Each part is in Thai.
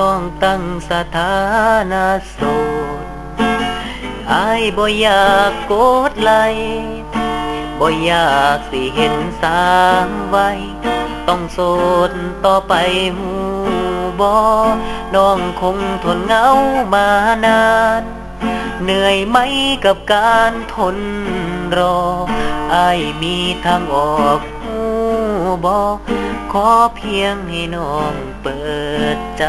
น้องตั้งสถานะโสดอายบ่อยากโกดไลบ่อยากสิเห็นสามไว้ ต้องโสดต่อไปหูบอน้องคงทนเหงามานาน เหนื่อยไหมกับการทนรอ ไอายมีทางออกหูบอ ขอเพียงให้น้องเปิดใจ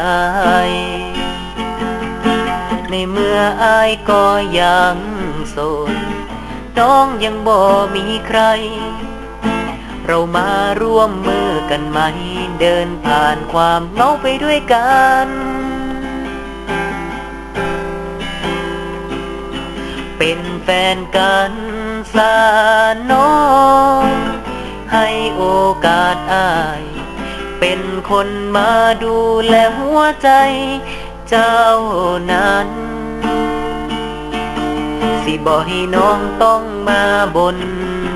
ในเมื่ออายก็ยังโสดน้องยังบ่มีใคร เรามาร่วมมือกันไหม เดินผ่านความเงาไปด้วยกันเป็นแฟนกันสาน้องให้โอกาสอาย เป็นคนมาดูแลหัวใจเจ้านั้น สิบอกให้น้องต้องมาบน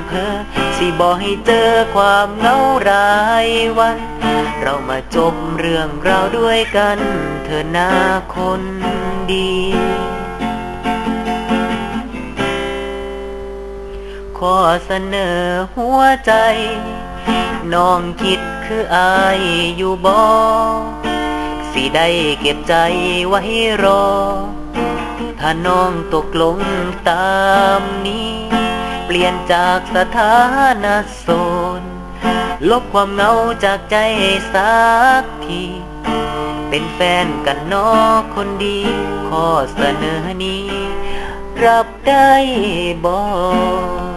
เพอสิบอกให้เจอความเหงารายวัน เรามาจบเรื่องราวด้วยกัน เธอหน้าคนดีขอเสนอหัวใจ น้องคิดคืออายอยู่บ่สิได้เก็บใจไว้รอ ถ้าน้องตกลงตามนี้ เปลี่ยนจากสถานะโสดลบความเหงาจากใจสักทีเป็นแฟนกันนอกคนดี ข้อเสนอนี้ รับได้บ่ใน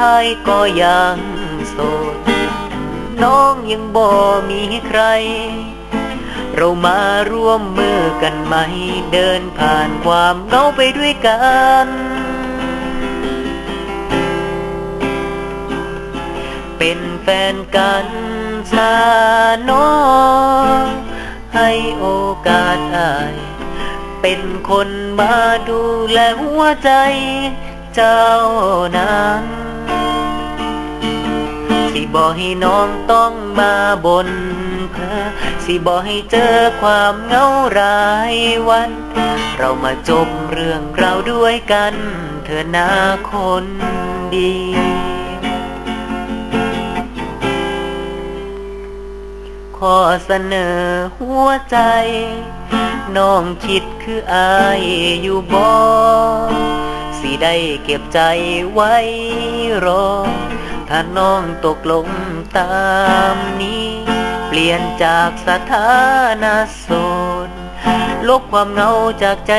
อายก็ยังโสด น้องยังบ่มีใคร เรามาร่วมมือกันไหม เดินผ่านความเหงาไปด้วยกันเป็นแฟนกันสานองให้โอกาสอาย เป็นคนมาดูแลหัวใจเจ้านั้น สิบอกให้น้องต้องมาบนเพอสิบอกให้เจอความเหงารายวัน เรามาจบเรื่องเราด้วยกัน เธอหน้าคนดีขอเสนอหัวใจ น้องคิดคืออายอยู่บ่สิได้เก็บใจไว้รอ ถ้าน้องตกลงตามนี้ เปลี่ยนจากสถานะโสดลบความเหงาจากใจ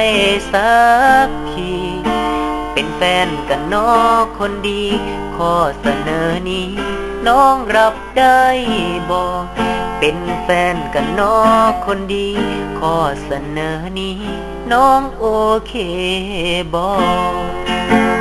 สักทีเป็นแฟนกันนอกคนดี ข้อเสนอนี้ น้องรับได้บอกเป็นแฟนกันนอกคนดี ข้อเสนอนี้ น้องโอเคบอก